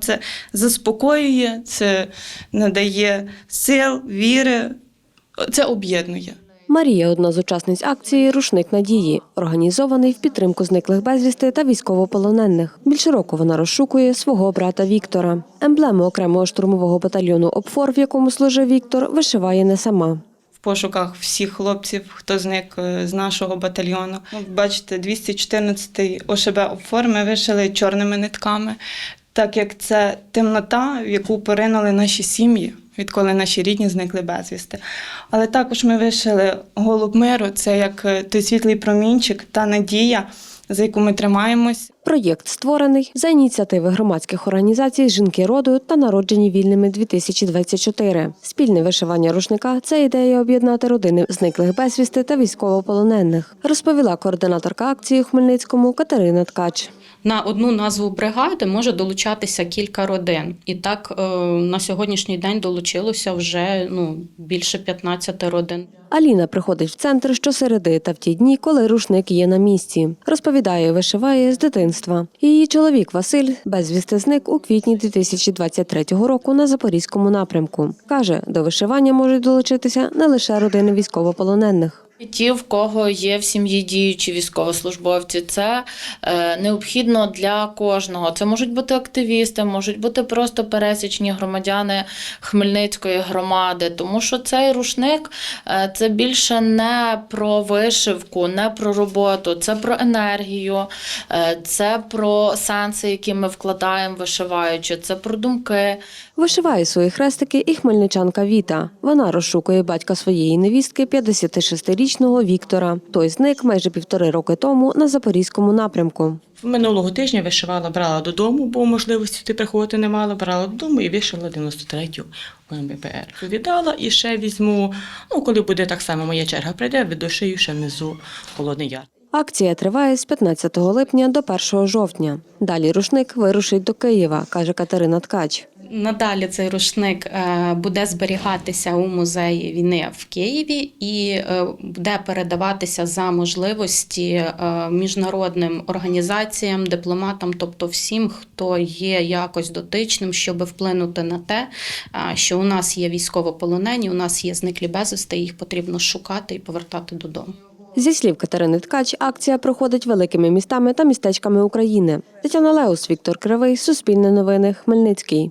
Це заспокоює, це надає сил, віри, це об'єднує. Марія одна з учасниць акції Рушник надії, організований в підтримку зниклих безвісти та військовополонених. Більше року вона розшукує свого брата Віктора. Емблему окремого штурмового батальйону ОПФОР, в якому служив Віктор, вишиває не сама. В пошуках всіх хлопців, хто зник е, з нашого батальйону. Ну, Бачите, 214-й ОШБ ОПФОР ми вишили чорними нитками, так як це темнота, в яку поринули наші сім'ї, відколи наші рідні зникли безвісти. Але також ми вишили голуб миру, це як той світлий промінчик та надія, за яку ми тримаємось. Проєкт створений за ініціативи громадських організацій Жінки роду та народжені вільними 2024 Спільне вишивання рушника це ідея об'єднати родини зниклих безвісти та військовополонених, розповіла координаторка акції у Хмельницькому Катерина Ткач. На одну назву бригади може долучатися кілька родин. І так е, на сьогоднішній день долучилося вже ну, більше 15 родин. Аліна приходить в центр щосереди та в ті дні, коли рушник є на місці. Розповідає, вишиває з дитинства. Її чоловік Василь безвісти зник у квітні 2023 року на запорізькому напрямку. Каже, до вишивання можуть долучитися не лише родини військовополонених. Ті, в кого є в сім'ї діючі військовослужбовці, це е, необхідно для кожного. Це можуть бути активісти, можуть бути просто пересічні громадяни Хмельницької громади, тому що цей рушник е, це більше не про вишивку, не про роботу, це про енергію, е, це про сенси, які ми вкладаємо вишиваючи, це про думки. Вишиває свої хрестики і хмельничанка Віта. Вона розшукує батька своєї невістки, 56-річного Віктора. Той зник майже півтори роки тому на запорізькому напрямку. Минулого тижня вишивала, брала додому, бо можливості туди приходити не мала, брала додому і вишила 93-ю МБПР. Віддала і ще візьму, ну коли буде так само моя черга прийде, віддошию ще внизу Холодний Яр. Акція триває з 15 липня до 1 жовтня. Далі рушник вирушить до Києва, каже Катерина Ткач. Надалі цей рушник е, буде зберігатися у музеї війни в Києві і е, буде передаватися за можливості е, міжнародним організаціям, дипломатам, тобто всім, хто є якось дотичним, щоб вплинути на те, що у нас є військовополонені, у нас є зниклі безвісти, їх потрібно шукати і повертати додому. Зі слів Катерини Ткач, акція проходить великими містами та містечками України. Тетяна Леус, Віктор Кривий, Суспільне новини, Хмельницький.